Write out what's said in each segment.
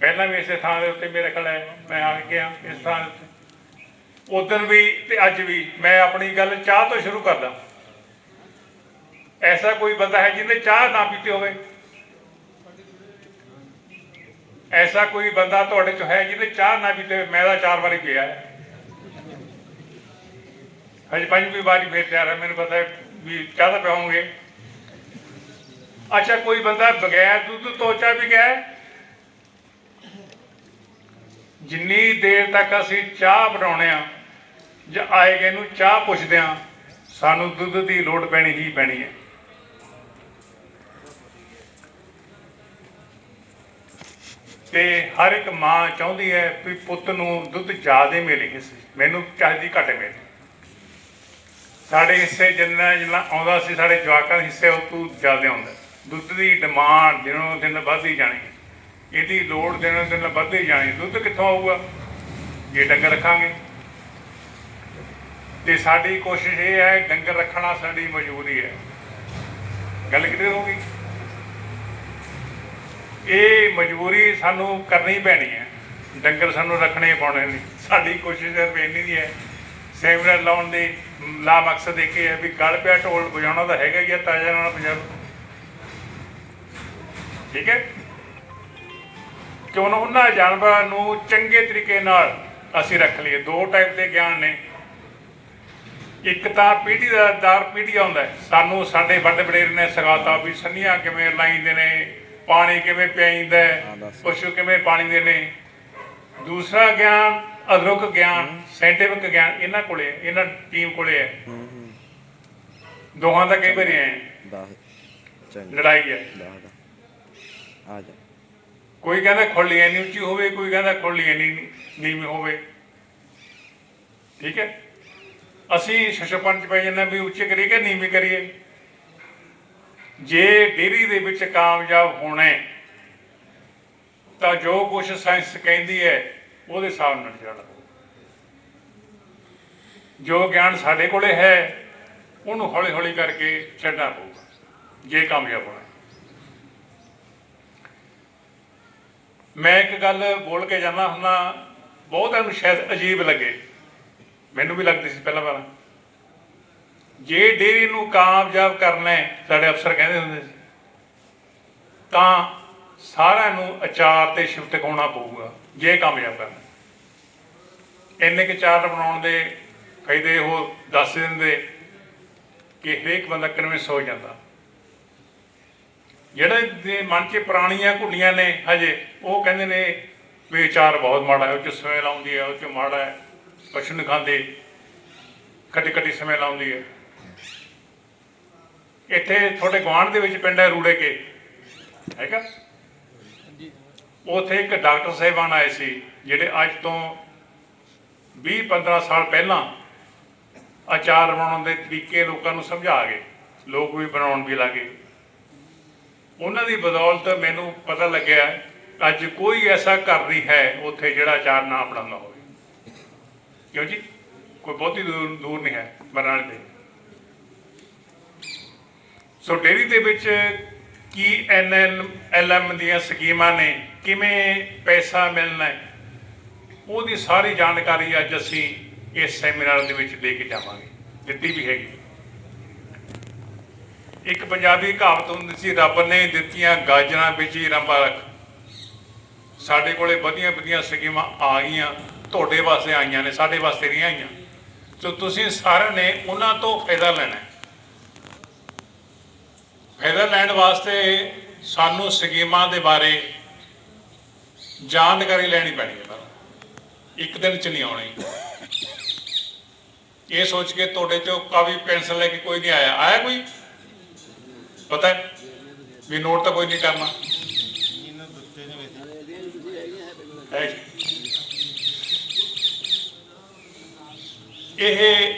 ਪਹਿਲਾਂ ਵੀ ਇਸੇ ਥਾਂ ਦੇ ਉੱਤੇ ਮੇਰੇ ਖਿਆਲ ਹੈ। ਮੈਂ ਆ ਗਿਆ ਇਸ ਥਾਂ ਦੇ ਉੱਤੇ। ਉਦੋਂ ਵੀ ਤੇ ਅੱਜ ਵੀ ਮੈਂ ਆਪਣੀ ਗੱਲ ਚਾਹ ਤੋਂ ਸ਼ੁਰੂ ਕਰਦਾ। ਐਸਾ ਕੋਈ ਬੰਦਾ ਹੈ ਜਿਹਨੇ ਚਾਹ ਨਾ ਪੀਤੀ ਹੋਵੇ। ਐਸਾ ਕੋਈ ਬੰਦਾ ਤੁਹਾਡੇ ਚ ਹੈ ਜਿਹਨੇ ਚਾਹ ਨਾ ਪੀਤੇ ਹੋਵੇ। ਮੈਂ ਤਾਂ ਚਾਰ ਵਾਰੀ ਪੀਆ ਹੈ। ਹਜੇ ਪੰਜਵੀਂ ਵਾਰੀ ਫੇਰ ਤਿਆਰ ਹੈ। ਮੈਨੂੰ ਪਤਾ ਹੈ ਵੀ ਚਾਹ ਤਾਂ ਪਿਆਉਂਗੇ। ਅੱਛਾ, ਕੋਈ ਬੰਦਾ ਬਗੈਰ ਦੁੱਧ ਤੋਂ ਚਾਹ ਵੀ ਗਿਆ ਜਿੰਨੀ ਦੇਰ ਤੱਕ ਅਸੀਂ ਚਾਹ ਬਣਾਉਣੇ ਆ, ਜਾਂ ਆਏ ਗਏ ਨੂੰ ਚਾਹ ਪੁੱਛਦੇ ਆ, ਸਾਨੂੰ ਦੁੱਧ ਦੀ ਲੋੜ ਪੈਣੀ ਹੀ ਪੈਣੀ ਹੈ। ਤੇ ਹਰ ਇੱਕ ਮਾਂ ਚਾਹੁੰਦੀ ਹੈ ਵੀ ਪੁੱਤ ਨੂੰ ਦੁੱਧ ਜ਼ਿਆਦਾ ਮਿਲੇ ਕਿਸੇ ਮੈਨੂੰ ਚਾਹੀਦੀ ਘੱਟ ਮਿਲੇ। ਸਾਡੇ ਹਿੱਸੇ ਜਿੰਨਾ ਜਿੰਨਾ ਆਉਂਦਾ ਸੀ, ਸਾਡੇ ਜਵਾਕਾਂ ਦੇ ਹਿੱਸੇ ਉਹ ਤੋਂ ਜ਼ਿਆਦਾ ਆਉਂਦਾ। ਦੁੱਧ ਦੀ ਡਿਮਾਂਡ ਦਿਨੋਂ ਦਿਨ ਵੱਧਦੀ ਜਾਣੀ ਹੈ। ਇਹਦੀ ਲੋੜ ਦਿਨੋਂ ਦਿਨ ਵੱਧਦੀ ਜਾਣੀ, ਦੁੱਧ ਕਿੱਥੋਂ ਆਊਗਾ? ਜੇ ਡੰਗਰ ਰੱਖਾਂਗੇ। ਤੇ ਸਾਡੀ ਕੋਸ਼ਿਸ਼ ਇਹ ਹੈ, ਡੰਗਰ ਰੱਖਣਾ ਸਾਡੀ ਮਜਬੂਰੀ ਹੈ। ਗੱਲ ਕਿਤੇ ਗਈ? ਇਹ ਮਜਬੂਰੀ ਸਾਨੂੰ ਕਰਨੀ ਪੈਣੀ ਹੈ। ਡੰਗਰ ਸਾਨੂੰ ਰੱਖਣੇ ਪਾਉਣੇ ਨੇ। ਸਾਡੀ ਕੋਸ਼ਿਸ਼ ਸਿਰਫ ਇੰਨੀ ਦੀ ਹੈ, ਸੈਮੀਨਾਰ ਲਾਉਣ ਦੇ ਲਾ ਮਕਸਦ ਇਹ ਹੈ ਵੀ ਗਲ ਪਿਆ, ਢੋਲ ਵਜਾਉਣਾ ਤਾਂ ਹੈਗਾ ਹੀ ਆ ਤਾਜਾ ਨਾਲ ਪੰਜਾਬ। ਠੀਕ ਹੈ? ਕਿਉਂ ਨਾ ਉਹਨਾਂ ਜਾਨਵਰਾਂ ਨੂੰ ਚੰਗੇ ਤਰੀਕੇ ਨਾਲ ਅਸੀਂ ਰੱਖ ਲਈਏ। ਦੋ ਟਾਈਪ ਦੇ ਗਿਆਨ ਨੇ। ਇੱਕ ਤਾਂ ਪੀੜ੍ਹੀ ਦਾ ਦਰ ਪੀੜ੍ਹੀ ਆਉਂਦਾ। ਸਾਨੂੰ ਸਾਡੇ ਵੱਡੇ ਵਡੇਰੇ ਨੇ ਸਿਖਾਤਾ ਵੀ ਸੰਨੀਆਂ ਕਿਵੇਂ ਲਾਈਂਦੇ ਨੇ ਪਾਣੀ ਕਿਵੇਂ ਪਿਆਈਦਾ ਪਸ਼ੂ ਕਿਵੇਂ ਪਾਣੀ ਦੇ ਨੇ। ਦੂਸਰਾ ਗਿਆਨ ਅਧਰੁਕ ਗਿਆਨ ਸਾਇੰਟਿਫਿਕ ਗਿਆਨ ਇਹਨਾਂ ਕੋਲੇ ਇਹਨਾਂ ਟੀਮ ਕੋਲੇ ਹੈ। ਦੋਹਾਂ ਦਾ ਕਈ ਵਾਰੀ ਹੈ। ਲੜਾਈ ਹੈ। ਆ ਜਾ। ਕੋਈ ਕਹਿੰਦਾ ਖੁੱਲੀ ਐਨੀ ਉੱਚੀ ਹੋਵੇ, ਕੋਈ ਕਹਿੰਦਾ ਖੁੱਲੀ ਐਨੀ ਨੀਵੀਂ ਹੋਵੇ। ਠੀਕ ਹੈ? ਅਸੀਂ ਸ਼ਸ਼ਪਨ ਚ ਪੈ ਜਾਂਦੇ ਹਾਂ ਵੀ ਉੱਚੇ ਕਰੀਏ ਕਿ ਨੀਵੀਂ ਕਰੀਏ? ਜੇ ਡੇਰੀ ਦੇ ਵਿੱਚ ਕਾਮਯਾਬ ਹੋਣਾ ਤਾਂ ਜੋ ਕੁਝ ਸਾਇੰਸ ਕਹਿੰਦੀ ਹੈ, ਉਹਦੇ ਹਿਸਾਬ ਨਾਲ ਚੱਲਣਾ ਜੋ ਗਿਆਨ ਸਾਡੇ ਕੋਲੇ ਹੈ, ਉਹਨੂੰ ਹੌਲੀ ਹੌਲੀ ਕਰਕੇ ਛੱਡਣਾ ਪਊਗਾ, ਜੇ ਕਾਮਯਾਬ ਹੋਣਾ ਹੈ। ਮੈਂ ਇੱਕ ਗੱਲ ਬੋਲ ਕੇ ਜਾਣਾ ਹੁੰਦਾ, ਬਹੁਤਾਂ ਨੂੰ ਸ਼ਾਇਦ ਅਜੀਬ ਲੱਗੇ। ਮੈਨੂੰ ਵੀ ਲੱਗਦੀ ਸੀ ਪਹਿਲਾਂ ਪਹਿਲਾਂ ਜੇ ਡੇਰੀ ਨੂੰ ਕਾਮਯਾਬ ਕਰਨਾ ਸਾਡੇ ਅਫਸਰ ਕਹਿੰਦੇ ਹੁੰਦੇ ਸੀ, ਤਾਂ ਸਾਰਿਆਂ ਨੂੰ ਅਚਾਰ ਤੇ ਸ਼ਿਫਟ ਕਰਾਉਣਾ ਪਊਗਾ, ਜੇ ਕਾਮਯਾਬ ਕਰਨਾ। ਇੰਨੇ ਕਿ ਚਾਰਟ ਬਣਾਉਣ ਦੇ ਫਾਇਦੇ ਉਹ ਦੱਸ ਦਿੰਦੇ ਕਿ ਹਰੇਕ ਬੰਦਾ ਕਨਵਿੰਸ ਹੋ ਜਾਂਦਾ। ਜਿਹੜੇ ਦੇ ਮਨ 'ਚ ਪੁਰਾਣੀਆਂ ਘੁੱਡੀਆਂ ਨੇ ਹਜੇ, ਉਹ ਕਹਿੰਦੇ ਨੇ ਵੀ ਅਚਾਰ ਬਹੁਤ ਮਾੜਾ ਹੈ, ਉਹ 'ਚ ਸਮੇਂ ਲਾਉਂਦੀ ਹੈ, ਉਹ 'ਚ ਮਾੜਾ ਹੈ। ਪਸ਼ੂ ਨਹੀਂ ਖਾਂਦੇ। ਖੱਟੀ ਖੱਟੀ ਸਮੇਂ ਲਾਉਂਦੀ ਹੈ। ਇੱਥੇ ਤੁਹਾਡੇ ਗੁਆਂਢ ਦੇ ਵਿੱਚ ਪਿੰਡ ਹੈ ਰੂੜੇ ਕੇ? ਹੈਗਾ? ਉਥੇ ਇੱਕ ਡਾਕਟਰ ਸਾਹਿਬਾਨ ਆਏ ਸੀ, ਜਿਹੜੇ ਅੱਜ ਤੋਂ 20 15 ਸਾਲ ਪਹਿਲਾਂ ਅਚਾਰ ਬਣਾਉਣ ਦੇ ਤਰੀਕੇ ਲੋਕਾਂ ਨੂੰ ਸਮਝਾ ਗਏ। ਲੋਕ ਵੀ ਬਣਾਉਣ ਵੀ ਲੱਗੇ ਉਹਨਾਂ ਦੀ ਬਦੌਲਤ ਮੈਨੂੰ ਪਤਾ ਲੱਗਿਆ ਅੱਜ ਕੋਈ ਐਸਾ ਘਰ ਨਹੀਂ ਹੈ ਉੱਥੇ ਜਿਹੜਾ ਅਚਾਰ ਨਾ ਬਣਾਉਂਦਾ ਹੋਵੇ। ਕਿਉਂ ਜੀ? ਕੋਈ ਬਹੁਤੀ ਦੂਰ ਦੂਰ ਨਹੀਂ ਹੈ, ਬਰਨਾਲੇ ਦੇ। ਸੋ ਡੇਰੀ ਦੇ ਵਿੱਚ ਕੀ ਐਨਐਲ ਐਲਐਮ ਦੀਆਂ ਸਕੀਮਾਂ ਨੇ? ਕਿਵੇਂ ਪੈਸਾ ਮਿਲਣਾ ਉਹਦੀ ਸਾਰੀ ਜਾਣਕਾਰੀ ਅੱਜ ਅਸੀਂ ਇਸ ਸੈਮੀਨਾਰ ਦੇ ਵਿੱਚ ਦੇ ਕੇ ਜਾਵਾਂਗੇ। ਦਿੱਤੀ ਵੀ ਹੈਗੀ। ਇੱਕ ਪੰਜਾਬੀ ਕਹਾਵਤ ਹੁੰਦੀ ਸੀ, ਰੱਬ ਨੇ ਦਿੱਤੀਆਂ ਗਾਜਰਾਂ ਵਿੱਚ ਹੀ ਰੰਬਾ ਰੱਖ। ਸਾਡੇ ਕੋਲੇ ਵਧੀਆਂ ਵਧੀਆਂ ਸਕੀਮਾਂ ਆ ਗਈਆਂ, ਤੁਹਾਡੇ ਵਾਸਤੇ ਆਈਆਂ ਨੇ, ਸਾਡੇ ਵਾਸਤੇ ਨਹੀਂ ਆਈਆਂ। ਸੋ ਤੁਸੀਂ ਸਾਰਿਆਂ ਨੇ ਉਹਨਾਂ ਤੋਂ ਫਾਇਦਾ ਲੈਣਾ ਫਾਇਦਾ ਲੈਣ ਵਾਸਤੇ ਸਾਨੂੰ ਸਕੀਮਾਂ ਦੇ ਬਾਰੇ ਜਾਣਕਾਰੀ ਲੈਣੀ ਪੈਣੀ ਹੈ ਇੱਕ ਦਿਨ ਚ ਨਹੀਂ ਆਉਣੀ ਇਹ ਸੋਚ ਕੇ ਤੁਹਾਡੇ ਚੋਂ ਕਾਫੀ ਪੈਨਸਲ ਲੈ ਕੇ ਕੋਈ ਨਹੀਂ ਆਇਆ। ਆਇਆ ਕੋਈ? ਪਤਾ ਹੈ? ਵੀ ਨੋਟ ਤਾਂ ਕੋਈ ਨਹੀਂ ਕਰਨਾ। ਇਹ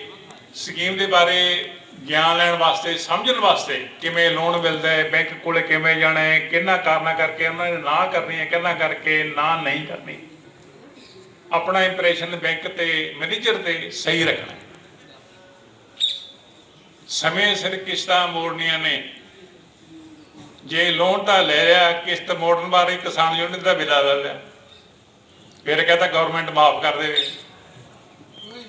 ਸਕੀਮ ਦੇ ਬਾਰੇ ਗਿਆਨ ਲੈਣ ਵਾਸਤੇ, ਸਮਝਣ ਵਾਸਤੇ ਕਿਵੇਂ ਲੋਨ ਮਿਲਦਾ ਹੈ, ਬੈਂਕ ਕੋਲੇ ਕਿਵੇਂ ਜਾਣਾ ਹੈ, ਕਿੰਨਾ ਕਾਰਨਾ ਕਰਕੇ, ਉਹਨਾਂ ਨੇ ਨਾ ਕਰਨੀ ਹੈ, ਕਿੰਨਾ ਕਰਕੇ, ਨਾ ਨਹੀਂ ਕਰਨੀ। ਆਪਣਾ ਇੰਪ੍ਰੈਸ਼ਨ ਬੈਂਕ ਤੇ ਮੈਨੇਜਰ ਤੇ ਸਹੀ ਰੱਖਣਾ। ਸਮੇਂ ਸਿਰ ਕਿਸ਼ਤਾਂ ਮੋੜਨੀਆਂ ਨੇ। ਜੇ ਲੋਨ ਤਾਂ ਲੈ ਲਿਆ ਕਿਸ਼ਤ ਮੋੜਨ ਬਾਰੇ ਕਿਸਾਨ ਯੂਨੀਅਨ ਦਾ ਬਿਲਾ ਲੈ ਲਿਆ ਫਿਰ ਕਹਿੰਦਾ ਗਵਰਨਮੈਂਟ ਮਾਫ ਕਰ ਦੇਵੇ।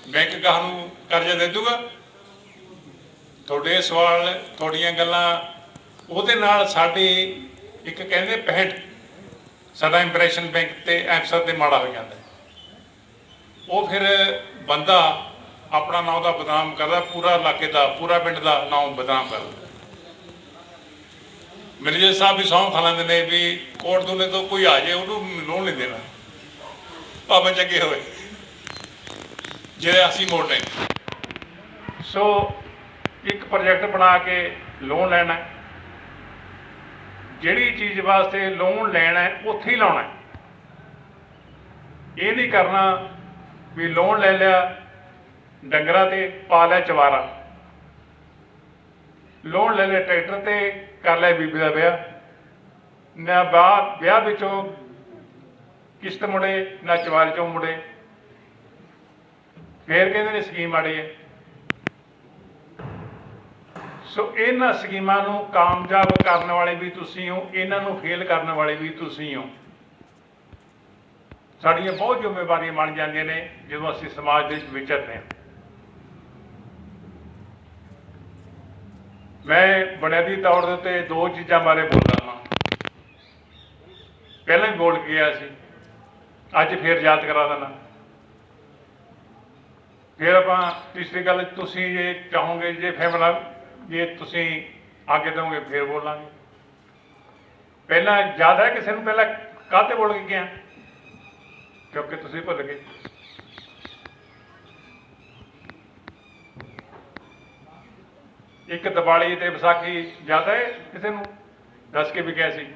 ਬੈਂਕ ਕਹਾਂ ਨੂੰ ਕਰਜ਼ਾ ਦੇ ਦੂਗਾ ਤੁਹਾਡੇ ਸਵਾਲ, ਤੁਹਾਡੀਆਂ ਗੱਲਾਂ, ਉਹਦੇ ਨਾਲ ਸਾਡੀ ਇੱਕ ਕਹਿੰਦੇ ਪਹਿਟ ਸਾਡਾ ਇੰਪ੍ਰੈਸ਼ਨ ਬੈਂਕ ਤੇ ਐਫਸਰ ਤੇ ਮਾੜਾ ਹੋ ਜਾਂਦਾ ਉਹ ਫਿਰ ਬੰਦਾ ਆਪਣਾ ਨਾਮ ਦਾ ਬਦਨਾਮ ਕਰਦਾ, ਪੂਰਾ ਇਲਾਕੇ ਦਾ, ਪੂਰਾ ਪਿੰਡ ਦਾ ਨਾਮ ਬਦਨਾਮ ਕਰਦਾ। ਮੈਨੇਜਰ ਸਾਹਿਬ ਵੀ ਸੌਂ ਖਾ ਲੈਂਦੇ ਨੇ ਵੀ ਕੋਟ ਦੁਨੇ ਤੋਂ ਕੋਈ ਆ ਜਾਏ ਉਹਨੂੰ ਲੋਨ ਨਹੀਂ ਦੇਣਾ। ਭਾਵੇਂ ਚੰਗੇ ਹੋਏ। ਜਿਹੜੇ ਅਸੀਂ ਮੋੜਨੇ ਸੋ, ਇੱਕ ਪ੍ਰੋਜੈਕਟ ਬਣਾ ਕੇ ਲੋਨ ਲੈਣਾ ਜਿਹੜੀ ਚੀਜ਼ ਵਾਸਤੇ ਲੋਨ ਲੈਣਾ ਉੱਥੇ ਹੀ ਲਾਉਣਾ ਇਹ ਨਹੀਂ ਕਰਨਾ ਵੀ ਲੋਨ ਲੈ ਲਿਆ, ਡੰਗਰਾਂ ਤੇ ਪਾ ਲਿਆ ਚਵਾਰਾ। ਲੋਨ ਲੈ ਲਿਆ ਟਰੈਕਟਰ ਤੇ ਕਰ ਲਿਆ ਬੀਬੀ ਦਾ ਵਿਆਹ। ਨਾ ਬਾਅਦ ਵਿਆਹ ਵਿੱਚੋਂ ਕਿਸ਼ਤ ਮੁੜੇ, ਨਾ ਚਵਾਰੇ ਚੋਂ ਮੁੜੇ। ਫੇਰ ਕਹਿੰਦੇ ਨੇ ਸਕੀਮ ਆੜੀ ਹੈ। ਸੋ ਇਹਨਾਂ ਸਕੀਮਾਂ ਨੂੰ ਕਾਮਯਾਬ ਕਰਨ ਵਾਲੇ ਵੀ ਤੁਸੀਂ ਹੋ, ਇਹਨਾਂ ਨੂੰ ਫੇਲ ਕਰਨ ਵਾਲੇ ਵੀ ਤੁਸੀਂ ਹੋ। ਸਾਡੀਆਂ ਬਹੁਤ ਜ਼ਿੰਮੇਵਾਰੀਆਂ ਬਣ ਜਾਂਦੀਆਂ ਨੇ ਜਦੋਂ ਅਸੀਂ ਸਮਾਜ ਦੇ ਵਿੱਚ ਵਿਚਰਦੇ ਹਾਂ। ਮੈਂ ਬੁਨਿਆਦੀ ਤੌਰ ਦੇ ਉੱਤੇ ਦੋ ਚੀਜ਼ਾਂ ਬਾਰੇ ਬੋਲਦਾ ਹਾਂ ਪਹਿਲਾਂ ਵੀ ਬੋਲ ਕੇ ਗਿਆ ਸੀ। ਅੱਜ ਫੇਰ ਯਾਦ ਕਰਾ ਦੇਣਾ ਫਿਰ ਆਪਾਂ ਤੀਸਰੀ ਗੱਲ, ਤੁਸੀਂ ਜੇ ਚਾਹੋਗੇ, ਜੇ ਫੈਮਲਾ, ਜੇ ਤੁਸੀਂ ਆਗੇ ਦੋਗੇ ਫਿਰ ਬੋਲਾਂਗੇ। ਪਹਿਲਾਂ ਯਾਦ ਹੈ ਕਿਸੇ ਨੂੰ? ਪਹਿਲਾਂ ਕਾਹਤੇ ਬੋਲ ਕੇ ਗਿਆ? ਕਿਉਂਕਿ ਤੁਸੀਂ ਭੁੱਲ ਗਏ। ਇੱਕ ਦੀਵਾਲੀ ਤੇ ਵਿਸਾਖੀ ਜ਼ਿਆਦਾ ਹੈ ਕਿਸੇ ਨੂੰ? ਦੱਸ ਕੇ ਵੀ ਗਿਆ ਸੀ।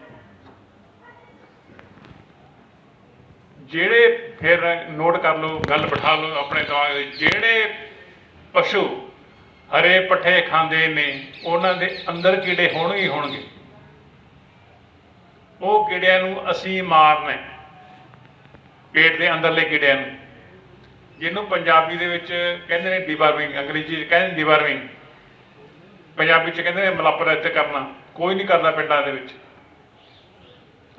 ਜਿਹੜੇ ਫਿਰ ਨੋਟ ਕਰ ਲਓ, ਗੱਲ ਬਿਠਾ ਲਓ ਆਪਣੇ ਦਿਮਾਗ ਵਿੱਚ। ਜਿਹੜੇ ਪਸ਼ੂ ਹਰੇ ਪੱਠੇ ਖਾਂਦੇ ਨੇ, ਉਹਨਾਂ ਦੇ ਅੰਦਰ ਕੀੜੇ ਹੋਣਗੇ ਹੀ ਹੋਣਗੇ। ਉਹ ਕੀੜਿਆਂ ਨੂੰ ਅਸੀਂ ਮਾਰਨਾ ਪੇਟ ਦੇ ਅੰਦਰਲੇ ਕੀੜਿਆਂ ਨੂੰ। ਜਿਹਨੂੰ ਪੰਜਾਬੀ ਦੇ ਵਿੱਚ ਕਹਿੰਦੇ ਨੇ ਡਿਵਾਰਮਿੰਗ ਅੰਗਰੇਜ਼ੀ ਚ ਕਹਿੰਦੇ ਡਿਵਾਰਮਿੰਗ ਪੰਜਾਬੀ ਚ ਕਹਿੰਦੇ ਨੇ ਮਲੱਪਰਤ ਕਰਨਾ, ਕੋਈ ਨਹੀਂ ਕਰਦਾ ਪਿੰਡਾਂ ਦੇ ਵਿੱਚ।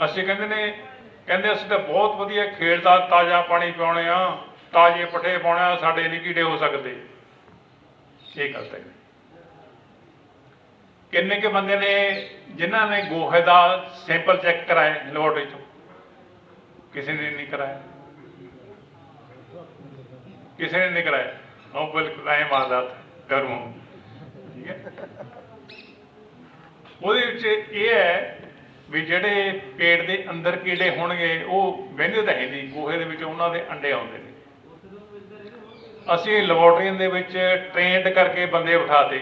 ਅਸੀਂ ਕਹਿੰਦੇ ਨੇ, ਕਹਿੰਦੇ ਅਸੀਂ ਤਾਂ ਬਹੁਤ ਵਧੀਆ ਖੇਡ ਦਾ ਤਾਜ਼ਾ ਪਾਣੀ ਪਿਆਉਣੇ ਆ, ਤਾਜ਼ੇ ਪੱਠੇ ਪਾਉਣੇ ਆ, ਸਾਡੇ ਨਹੀਂ ਕੀੜੇ ਹੋ ਸਕਦੇ। ਇਹ ਗਲਤ ਹੈ। ਕਿੰਨੇ ਕੇ ਬੰਦੇ ਨੇ ਜਿਨ੍ਹਾਂ ਨੇ ਗੋਹੇ ਦਾ ਸੈਂਪਲ ਚੈੱਕ ਕਰਾਇਆ ਲੈਬੋਰਟਰੀ ਚੋਂ ਕਿਸੇ ਨੇ ਨਹੀਂ ਕਰਾਇਆ। ਕਿਸੇ ਨੇ ਨਹੀਂ ਕਰਾਇਆ। ਉਹ ਬਿਲਕੁਲ ਐ ਮਾਰਦਾ ਕਰਮੋ ਠੀਕ ਹੈ। ਉਹਦੇ ਵਿੱਚ ਇਹ ਹੈ ਵੀ ਜਿਹੜੇ ਪੇਟ ਦੇ ਅੰਦਰ ਕੀੜੇ ਹੋਣਗੇ, ਉਹ ਵਹਿੰਦੇ ਤਾਂ ਹੈ ਨਹੀਂ, ਗੋਹੇ ਦੇ ਵਿੱਚ ਉਹਨਾਂ ਦੇ ਅੰਡੇ ਆਉਂਦੇ ਨੇ। ਅਸੀਂ ਲੈਬੋਰਟਰੀਆਂ ਦੇ ਵਿੱਚ ਟ੍ਰੇਨਡ ਕਰਕੇ ਬੰਦੇ ਬਿਠਾਤੇ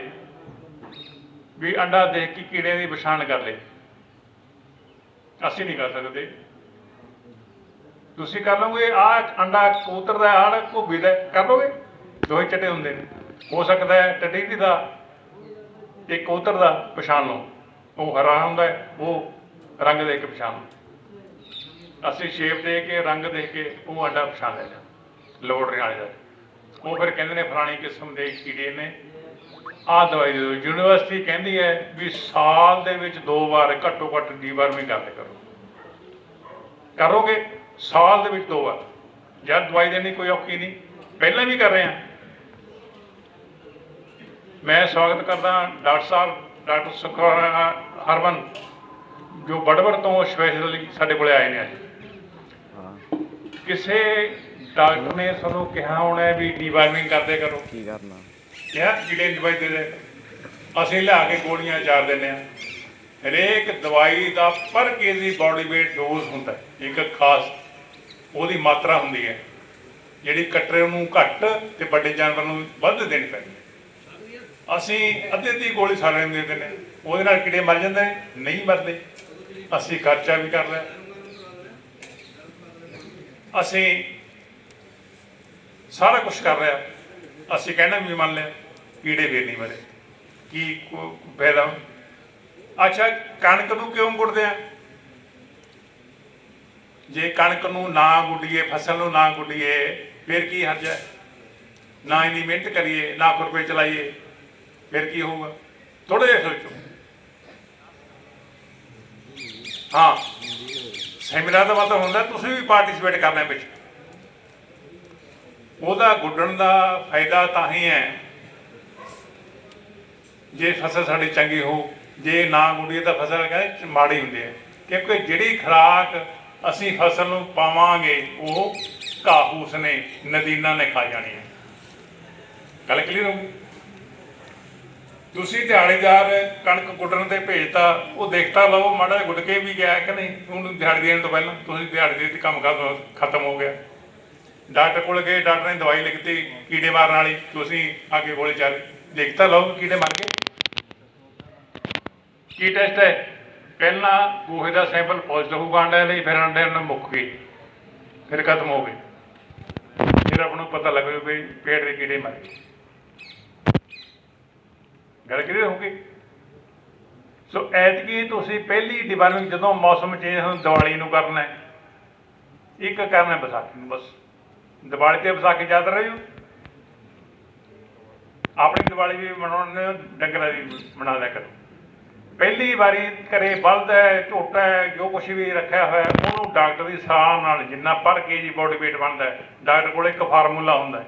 ਵੀ ਅੰਡਾ ਦੇਖ ਕੇ ਕੀੜੇ ਦੀ ਪਛਾਣ ਕਰ ਲੈ ਅਸੀਂ ਨਹੀਂ ਕਰ ਸਕਦੇ। ਤੁਸੀਂ ਕਰ ਲਓਗੇ ਆ ਅੰਡਾ ਕਬੂਤਰ ਦਾ ਆੜ ਘੋਬੀ ਦਾ, ਕਰ ਲਓਗੇ? ਦੋਹੇ ਚੱਟੇ ਹੁੰਦੇ ਨੇ। ਹੋ ਸਕਦਾ ਹੈ ਟਟੀਦੀ ਦਾ ਇੱਕ ਉਤਰ ਦਾ ਪਛਾਣ ਲਓ। ਉਹ ਹਰਾ ਹੁੰਦਾ ਹੈ, ਉਹ ਰੰਗ ਦੇ ਕੇ ਪਛਾਣ ਅਸੀਂ ਸ਼ੇਪ ਦੇ ਕੇ ਰੰਗ ਦੇ ਕੇ ਉਹ ਅੰਡਾ ਪਛਾਣ ਲੈਣਾ ਲੋੜ ਵਾਲੇ ਦਾ। ਉਹ ਫਿਰ ਕਹਿੰਦੇ ਨੇ ਫਲਾਣੀ ਕਿਸਮ ਦੇ ਕੀੜੇ ਨੇ। ਆਹ ਦਵਾਈ ਦੇ ਦਿਓ। ਯੂਨੀਵਰਸਿਟੀ ਕਹਿੰਦੀ ਹੈ ਵੀ ਸਾਲ ਦੇ ਵਿੱਚ ਦੋ ਵਾਰ ਘੱਟੋ ਘੱਟ ਡੀਵਾਰਮਿੰਗ ਕਰਦੇ ਕਰੋ। ਕਰੋਗੇ? ਸਾਲ ਦੇ ਵਿੱਚ ਦੋ ਵਾਰ। ਜਦ ਦਵਾਈ ਦੇਣੀ ਕੋਈ ਔਖੀ ਨਹੀਂ। ਪਹਿਲਾਂ ਵੀ ਕਰ ਰਹੇ ਹਾਂ। ਮੈਂ ਸਵਾਗਤ ਕਰਦਾ ਡਾਕਟਰ ਸਾਹਿਬ ਡਾਕਟਰ ਸੁਖਵਰ ਹਰਮਨ ਜੋ ਬੜਵਰ ਤੋਂ ਸਪੈਸ਼ਲੀ ਸਾਡੇ ਕੋਲੇ ਆਏ ਨੇ ਅੱਜ। ਕਿਸੇ ਡਾਕਟਰ ਨੇ ਸਾਨੂੰ ਕਿਹਾ ਹੋਣਾ ਵੀ ਡੀਵਾਰਮਿੰਗ ਕਰਦੇ ਕਰੋ। ਕੀ ਕਰਨਾ? ਕਿਹਾ ਕੀੜੇ ਦੀ ਦਵਾਈ ਦੇ ਦੇ ਅਸੀਂ ਲਿਆ ਕੇ ਗੋਲੀਆਂ ਚਾਰ ਦਿੰਦੇ ਆ ਹਰੇਕ ਦਵਾਈ ਦਾ ਪਰ ਕੇਜੀ ਬਾਡੀ weight ਡੋਜ਼ ਹੁੰਦਾ। ਇੱਕ ਖਾਸ ਉਹਦੀ ਮਾਤਰਾ ਹੁੰਦੀ ਹੈ। ਜਿਹੜੀ ਕਟਰੇ ਨੂੰ ਘੱਟ ਤੇ ਵੱਡੇ ਜਾਨਵਰ ਨੂੰ ਵੱਧ ਦੇਣੀ ਪੈਂਦੀ ਹੈ। ਅਸੀਂ ਅੱਧੀ ਅੱਧੀ ਗੋਲੀ ਸਾਰਿਆਂ ਨੂੰ ਦੇ ਦਿੰਦੇ ਹਾਂ। ਉਹਦੇ ਨਾਲ ਕੀੜੇ ਮਰ ਜਾਂਦੇ ਨੇ ਨਹੀਂ ਮਰਦੇ। ਅਸੀਂ ਖਰਚਾ ਵੀ ਕਰ ਲਿਆ। ਅਸੀਂ ਸਾਰਾ ਕੁਝ ਕਰ ਰਿਹਾ ਅਸੀਂ ਕਹਿਣਾ ਵੀ ਮੰਨ ਲਿਆ, ਕੀੜੇ ਫੇਰ ਨਹੀਂ ਮਰੇ। ਕੀ ਫਾਇਦਾ? ਅੱਛਾ, ਕਣਕ ਨੂੰ ਕਿਉਂ ਗੁੱਡਦੇ ਆ? ਜੇ ਕਣਕ ਨੂੰ ਨਾ ਗੁੱਡੀਏ, ਫਸਲ ਨੂੰ ਨਾ ਗੁੱਡੀਏ, ਫਿਰ ਕੀ ਹਰਜ ਹੈ? ਨਾ ਇੰਨੀ ਮਿਹਨਤ ਕਰੀਏ, ਨਾ ਰੁਪਏ ਚਲਾਈਏ। ਫਿਰ ਕੀ ਹੋਊਗਾ? ਥੋੜੇ ਜਿਹਾ ਸੋਚੋ। ਹਾਂ। ਸੈਮੀਨਾਰ ਦਾ ਮਤਲਬ ਹੁੰਦਾ, ਤੁਸੀਂ ਵੀ ਪਾਰਟਿਸਿਪੇਟ ਕਰਨਾ ਵਿੱਚ। ਉਹਦਾ ਗੁੱਡਣ ਦਾ ਫਾਇਦਾ ਤਾਂ ਹੀ ਹੈ। ਜੇ ਫਸਲ ਸਾਡੀ ਚੰਗੀ ਹੋ ਜੇ ਨਾ ਗੁੱਡੀਏ ਤਾਂ ਫਸਲ ਕਹਿੰਦੇ ਮਾੜੀ ਹੁੰਦੀ ਹੈ। ਕਿਉਂਕਿ ਜਿਹੜੀ ਖੁਰਾਕ ਅਸੀਂ ਫਸਲ ਨੂੰ ਪਾਵਾਂਗੇ, ਉਹ ਘਾਹੂਸ ਨੇ, ਨਦੀਨਾਂ ਨੇ ਖਾ ਜਾਣੀ ਹੈ। ਗੱਲ ਕਲੀਅਰ ਹੋ ਗਈ ਤੁਸੀਂ ਦਿਹਾੜੀਦਾਰ ਕਣਕ ਗੁੱਡਣ ਤੇ ਭੇਜਤਾ, ਉਹ ਦੇਖਤਾ ਲਓ ਮਾੜਾ ਜਿਹਾ ਗੁੱਡ ਕੇ ਵੀ ਗਿਆ ਕਿ ਨਹੀਂ? ਉਹਨੂੰ ਦਿਹਾੜੀ ਦੇਣ ਤੋਂ ਪਹਿਲਾਂ ਤੁਸੀਂ ਦਿਹਾੜੀ ਦੇ ਦਿੱਤੀ ਕੰਮ ਕਰ ਖਤਮ ਹੋ ਗਿਆ। ਡਾਕਟਰ ਕੋਲ ਗਏ, ਡਾਕਟਰ ਨੇ ਦਵਾਈ ਲਿਖਤੀ, ਕੀੜੇ ਮਾਰਨ ਵਾਲੀ, ਤੁਸੀਂ ਆਗੇ ਗੋਲੀ ਚੱਲ। ਦੇਖਤਾ ਲਓ, ਕੀੜੇ ਮਰ ਗਏ। ਕੀ ਟੈਸਟ ਹੈ? ਪਹਿਲਾਂ ਗੋਹੇ ਦਾ ਸੈਂਪਲ ਪੋਜ਼ਿਟਿਵ ਹੋਊਗਾ ਅੰਡੇ ਲਈ, ਫਿਰ ਅੰਡੇ ਨੂੰ ਮੁੱਕ ਗਏ। ਫਿਰ ਖਤਮ ਹੋ ਗਏ। ਫਿਰ ਆਪ ਨੂੰ ਪਤਾ ਲੱਗੇ ਵੀ ਪੇਟ ਦੇ ਕੀੜੇ ਮਰ ਗਏ। ਗੱਲ ਕਲੀਅਰ ਹੋ ਗਈ? ਸੋ ਐਤਕੀ ਤੁਸੀਂ ਪਹਿਲੀ ਡਿਵਾਰਮਿੰਗ ਜਦੋਂ ਮੌਸਮ ਚੇਂਜ ਹੋ ਦੀਵਾਲੀ ਨੂੰ ਕਰਨਾ ਹੈ। ਇੱਕ ਕਰਨਾ ਵਿਸਾਖੀ ਨੂੰ, ਬਸ। ਦੀਵਾਲੀ ਤੇ ਵਿਸਾਖੀ ਯਾਦ ਰਹਿਓ ਆਪਣੀ ਦੀਵਾਲੀ ਵੀ ਮਨਾਉਣੇ ਡੰਗਰਾਂ ਦੀ ਮਨਾ ਲਿਆ ਕਰੋ। ਪਹਿਲੀ ਵਾਰੀ ਘਰੇ ਬਲਦ ਹੈ, ਝੋਟਾ ਹੈ, ਜੋ ਕੁਝ ਵੀ ਰੱਖਿਆ ਹੋਇਆ ਉਹਨੂੰ ਡਾਕਟਰ ਦੀ ਸਲਾਹ ਨਾਲ ਜਿੰਨਾ ਪਰ ਕੇਜੀ ਬੋਡੀ weight ਬਣਦਾ ਡਾਕਟਰ ਕੋਲ ਇੱਕ ਫਾਰਮੂਲਾ ਹੁੰਦਾ ਹੈ।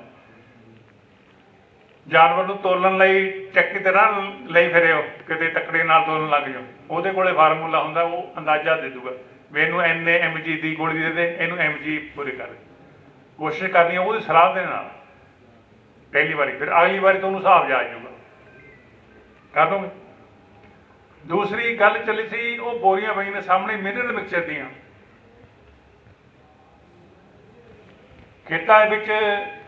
ਜਾਨਵਰ ਨੂੰ ਤੋਲਣ ਲਈ ਚੱਕੀ ਤੇ ਨਾ ਲਈ ਫਿਰਿਓ, ਕਿਤੇ ਤੱਕੜੇ ਨਾਲ ਤੋਲਣ ਲੱਗ ਜਾਓ। ਉਹਦੇ ਕੋਲੇ ਫਾਰਮੂਲਾ ਹੁੰਦਾ, ਉਹ ਅੰਦਾਜ਼ਾ ਦੇ ਦੂਗਾ ਵੀ ਇਹਨੂੰ ਐਨੇ ਐਮਜੀ ਦੀ ਗੋਲੀ ਦੇ ਦੇ, ਇਹਨੂੰ ਐਮਜੀ ਪੂਰੇ ਕਰ। ਦੇ ਕੋਸ਼ਿਸ਼ ਕਰਨੀ ਉਹਦੀ ਸਲਾਹ ਦੇ ਨਾਲ। ਪਹਿਲੀ ਵਾਰੀ, ਫਿਰ ਅਗਲੀ ਵਾਰੀ ਤੁਹਾਨੂੰ ਹਿਸਾਬ ਜਾ ਜਾਊਗਾ। ਕਰ ਦੋਗੇ? ਦੂਸਰੀ ਗੱਲ ਚੱਲੀ ਸੀ, ਉਹ ਬੋਰੀਆਂ ਪਈਆਂ ਨੇ ਸਾਹਮਣੇ ਮਿਨਰਲ ਮਿਕਸਚਰ ਦੀਆਂ। ਖੇਤਾਂ ਵਿੱਚ,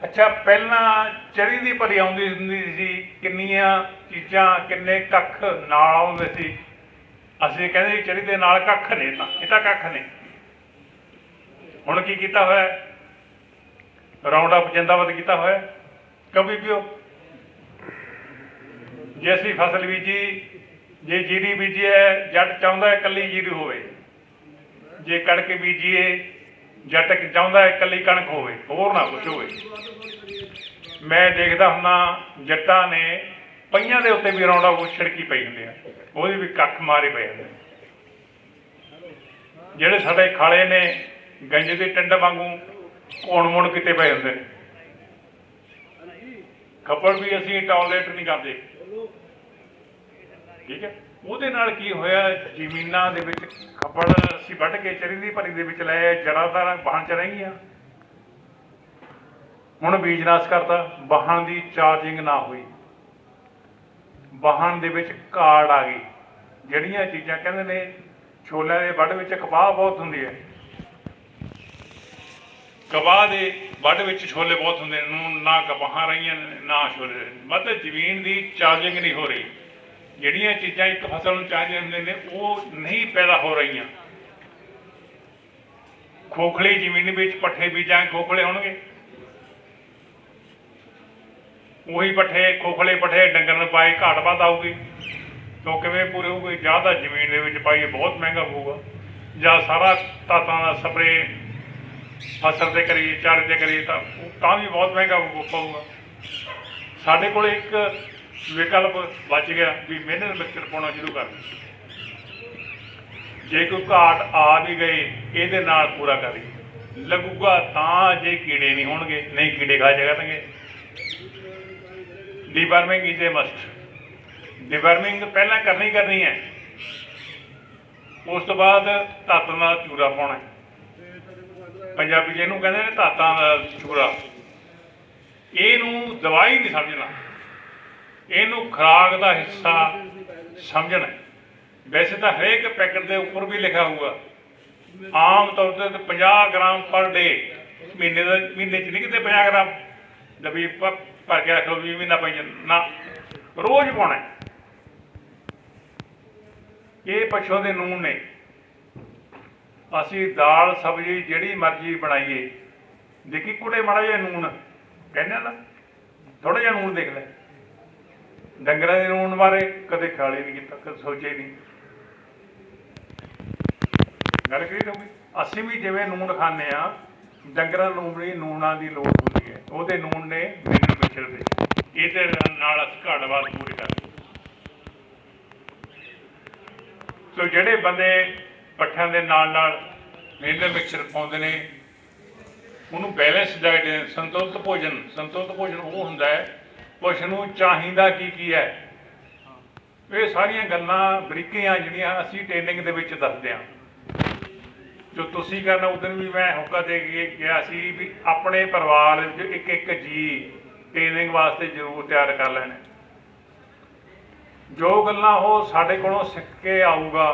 ਅੱਛਾ, ਪਹਿਲਾਂ ਚਰੀ ਦੀ ਭਰੀ ਆਉਂਦੀ ਹੁੰਦੀ ਸੀ, ਕਿੰਨੀਆਂ ਚੀਜ਼ਾਂ, ਕਿੰਨੇ ਕੱਖ ਨਾਲ ਆਉਂਦੇ ਸੀ। ਅਸੀਂ ਕਹਿੰਦੇ ਚਰੀ ਦੇ ਨਾਲ ਕੱਖ ਨੇ ਤਾਂ, ਇਹ ਤਾਂ ਕੱਖ ਨੇ। ਹੁਣ ਕੀ ਕੀਤਾ ਹੋਇਆ? ਹੈ? ਰਾਉਂਡ ਅਪ ਜਿੰਦਾਬਾਦ ਕੀਤਾ ਹੋਇਆ? ਕਬੀ ਪਿਓ। ਜੇ ਅਸੀਂ ਫਸਲ ਬੀਜੀ, ਜੇ ਜੀਰੀ ਬੀਜੀ ਹੈ ਜੱਟ ਚਾਹੁੰਦਾ ਇਕੱਲੀ ਜੀਰੀ ਹੋਵੇ। ਜੇ ਕਣਕ ਬੀਜੀਏ ਜੱਟ ਚਾਹੁੰਦਾ ਹੈ ਇਕੱਲੀ ਕਣਕ ਹੋਵੇ, ਹੋਰ ਨਾ ਕੁਝ ਹੋਵੇ। ਮੈਂ ਦੇਖਦਾ ਹੁੰਨਾ ਜੱਟਾਂ ਨੇ ਪਈਆਂ ਦੇ ਉੱਤੇ ਵੀ ਰੌਂਡਾ ਉਹ ਛਿੜਕੀ ਪਈ ਹੁੰਦੀ ਆ। ਉਹਦੇ ਵੀ ਕੱਖ ਮਾਰੇ ਪਏ ਹੁੰਦੇ ਜਿਹੜੇ ਸਾਡੇ ਖਾਲੇ ਨੇ, ਗੰਜੇ ਦੇ ਟੰਡ ਵਾਂਗੂ ਕੋਣ ਮੁਣ ਕਿਤੇ ਪਏ ਹੁੰਦੇ ਨੇ। ਖੱਪੜ ਵੀ ਅਸੀਂ ਟਾਇਲਟ ਨਹੀਂ ਕਰਦੇ। ਠੀਕ ਹੈ? ਉਹਦੇ ਨਾਲ ਕੀ ਹੋਇਆ? ਜ਼ਮੀਨਾਂ ਦੇ ਵਿੱਚ ਖੱਪੜ ਅਸੀਂ ਵੱਢ ਕੇ ਚਰੀ ਦੀ ਭਰੀ ਦੇ ਵਿੱਚ ਲਏ ਜੜਾਦਾਰ ਬਾਹਣ ਚ ਰਹਿ ਗਈਆਂ। ਹੁਣ ਬੀਜ ਨਾਸ ਕਰਤਾ ਬਾਹਣ ਦੀ ਚਾਰਜਿੰਗ ਨਾ ਹੋਈ। ਬਾਹਣ ਦੇ ਵਿੱਚ ਕਾੜ ਆ ਗਈ। ਜਿਹੜੀਆਂ ਚੀਜ਼ਾਂ ਕਹਿੰਦੇ ਨੇ ਛੋਲਿਆਂ ਦੇ ਵੱਢ ਵਿੱਚ ਕਪਾਹ ਬਹੁਤ ਹੁੰਦੀ ਹੈ। ਕਪਾਹ ਦੇ ਵੱਢ ਵਿੱਚ ਛੋਲੇ ਬਹੁਤ ਹੁੰਦੇ ਨੇ ਨਾ ਕਪਾਹਾਂ ਰਹੀਆਂ ਨੇ, ਨਾ ਛੋਲੇ। ਮਤਲਬ ਜ਼ਮੀਨ ਦੀ ਚਾਰਜਿੰਗ ਨਹੀਂ ਹੋ ਰਹੀ। ਜਿਹੜੀਆਂ ਚੀਜ਼ਾਂ ਇੱਕ ਫਸਲ ਨੂੰ ਚਾਹੀਦੀਆਂ ਹੁੰਦੀਆਂ ਨੇ, ਉਹ ਨਹੀਂ ਪੈਦਾ ਹੋ ਰਹੀਆਂ। ਖੋਖਲੀ ਜ਼ਮੀਨ ਵਿੱਚ ਪੱਠੇ ਬੀਜਾਂ, ਖੋਖਲੇ ਹੋਣਗੇ। ਉਹੀ ਪੱਠੇ, ਖੋਖਲੇ ਪੱਠੇ ਡੰਗਰ ਨੂੰ ਪਾਏ, ਘਾਟ ਵੱਧ ਆਊਗੀ। ਤੋਂ ਕਿਵੇਂ ਪੂਰੇ ਹੋਊਗੇ? ਜਾਂ ਤਾਂ ਜ਼ਮੀਨ ਦੇ ਵਿੱਚ ਪਾਈਏ, ਬਹੁਤ ਮਹਿੰਗਾ ਹੋਊਗਾ। ਜਾਂ ਸਾਰਾ ਤਾਤਾਂ ਦਾ ਸਪਰੇ ਫਸਲ ਤੇ ਕਰੀਏ, ਚਾਰੇ ਤੇ ਕਰੀਏ, ਤਾਂ ਉਹ ਤਾਂ ਵੀ ਬਹੁਤ ਮਹਿੰਗਾ ਪਊਗਾ ਸਾਡੇ ਕੋਲ ਇੱਕ ਵਿਕਲਪ ਬਚ ਗਿਆ ਵੀ ਮਿਹਨਤ ਮਿਕਸਰ ਪਾਉਣਾ ਸ਼ੁਰੂ ਕਰ ਜੇ ਕੋਈ ਘਾਟ ਆ ਵੀ ਗਏ, ਇਹਦੇ ਨਾਲ ਪੂਰਾ ਕਰੀਏ ਲੱਗੂਗਾ ਤਾਂ ਜੇ ਕੀੜੇ ਨਹੀਂ ਹੋਣਗੇ, ਨਹੀਂ ਕੀੜੇ ਖਾ ਜਾਗਾ ਤੰਗੇ ਇਜ਼ ਏ ਮਸਟ ਡੀਵਰਮਿੰਗ ਪਹਿਲਾਂ ਕਰਨੀ ਕਰਨੀ ਹੈ। ਉਸ ਤੋਂ ਬਾਅਦ ਧਾਤਾਂ ਦਾ ਚੂਰਾ ਪਾਉਣਾ ਪੰਜਾਬੀ 'ਚ ਇਹਨੂੰ ਕਹਿੰਦੇ ਨੇ ਧਾਤਾਂ ਦਾ ਚੂਰਾ। ਇਹਨੂੰ ਦਵਾਈ ਨਹੀਂ ਸਮਝਣਾ। ਇਹਨੂੰ ਖੁਰਾਕ ਦਾ ਹਿੱਸਾ ਸਮਝਣਾ ਵੈਸੇ ਤਾਂ ਹਰੇਕ ਪੈਕਟ ਦੇ ਉੱਪਰ ਵੀ ਲਿਖਿਆ ਹੋਊਗਾ। ਆਮ ਤੌਰ ਤੇ ਤਾਂ 50 ਗ੍ਰਾਮ ਪਰ ਡੇ। ਮਹੀਨੇ ਦਾ ਮਹੀਨੇ ਚ ਨਹੀਂ ਕਿਤੇ 50 ਗ੍ਰਾਮ। ਡੱਬੀ ਭ- ਭਰ ਕੇ ਰੱਖ ਲਓ ਵੀ ਮਹੀਨਾ ਪਈ ਨਾ, ਰੋਜ਼ ਪਾਉਣਾ ਇਹ ਪਸ਼ੂ ਦੇ ਨੂਨ ਨੇ। ਅਸੀਂ ਦਾਲ, ਸਬਜ਼ੀ ਜਿਹੜੀ ਮਰਜ਼ੀ ਬਣਾਈਏ। ਦੇਖੀ ਕੁੜੇ ਮਾੜਾ ਜਿਹਾ ਨੂਨ। ਕਹਿੰਦੇ ਆ ਨਾ ਥੋੜਾ ਜਿਹਾ ਨੂਨ ਦੇਖ ਲੈ। ਡੰਗਰਾਂ ਦੇ ਨੂਨ ਬਾਰੇ ਕਦੇ ਖਿਆਲ ਹੀ ਨਹੀਂ ਕੀਤਾ, ਕਦੇ ਸੋਚਿਆ ਹੀ ਨਹੀਂ। ਗੱਲ ਕਰੀ ਹੋਊਗੀ ਅਸੀਂ ਵੀ ਜਿਵੇਂ ਨੂਨ ਖਾਂਦੇ ਆ ਡੰਗਰਾਂ ਨੂੰ ਵੀ ਨੂਨਾਂ ਦੀ ਲੋੜ ਹੁੰਦੀ ਹੈ। ਉਹਦੇ ਨੂਨ ਨੇ ਮੈਨੂੰ ਵਿਚਰਦੇ ਇਹਦੇ ਨਾਲ ਅਸੀਂ ਘਾੜਵਾਦ ਪੂਰੀ ਕਰਦੇ ਸੋ ਜਿਹੜੇ ਬੰਦੇ ਪੱਠਿਆਂ ਦੇ ਨਾਲ ਨਾਲ ਮਿਨਰਲ ਮਿਕਸਰ ਪਾਉਂਦੇ ਨੇ, ਉਹਨੂੰ ਬੈਲੈਂਸ ਡਾਈਟ ਸੰਤੁਲਿਤ ਭੋਜਨ ਸੰਤੁਲਿਤ ਭੋਜਨ ਉਹ ਹੁੰਦਾ ਹੈ ਪਸ਼ੂ ਨੂੰ ਚਾਹੀਦਾ ਕੀ ਕੀ ਹੈ। ਇਹ ਸਾਰੀਆਂ ਗੱਲਾਂ ਬਰੀਕੀਆਂ ਜਿਹੜੀਆਂ ਅਸੀਂ ਟ੍ਰੇਨਿੰਗ ਦੇ ਵਿੱਚ ਦੱਸਦੇ ਹਾਂ। ਜੋ ਤੁਸੀਂ ਕਰਨਾ ਉਦੋਂ ਵੀ ਮੈਂ ਹੁਕਾ ਦੇ ਕੇ ਗਿਆ ਸੀ ਵੀ ਆਪਣੇ ਪਰਿਵਾਰ ਵਿੱਚ ਇੱਕ ਇੱਕ ਜੀ ਟ੍ਰੇਨਿੰਗ ਵਾਸਤੇ ਜ਼ਰੂਰ ਤਿਆਰ ਕਰ ਲੈਣਾ। ਜੋ ਗੱਲਾਂ ਉਹ ਸਾਡੇ ਕੋਲੋਂ ਸਿੱਖ ਕੇ ਆਊਗਾ,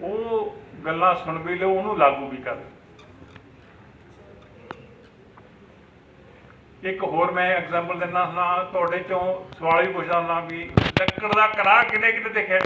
ਉਹ ਗੱਲਾਂ ਸੁਣ ਵੀ ਲਓ ਉਹਨੂੰ ਲਾਗੂ ਵੀ ਕਰ। ਇੱਕ ਹੋਰ ਮੈਂ ਐਗਜ਼ਾਮਪਲ ਦਿੰਦਾ ਹਾਂ ਤੁਹਾਡੇ ਚੋਂ ਸਵਾਲ ਵੀ ਪੁੱਛਦਾ ਹਾਂ ਵੀ ਲੱਕੜ ਦਾ ਕੜਾ ਕਿਨੇ ਕਿਨੇ ਦੇਖਿਆ?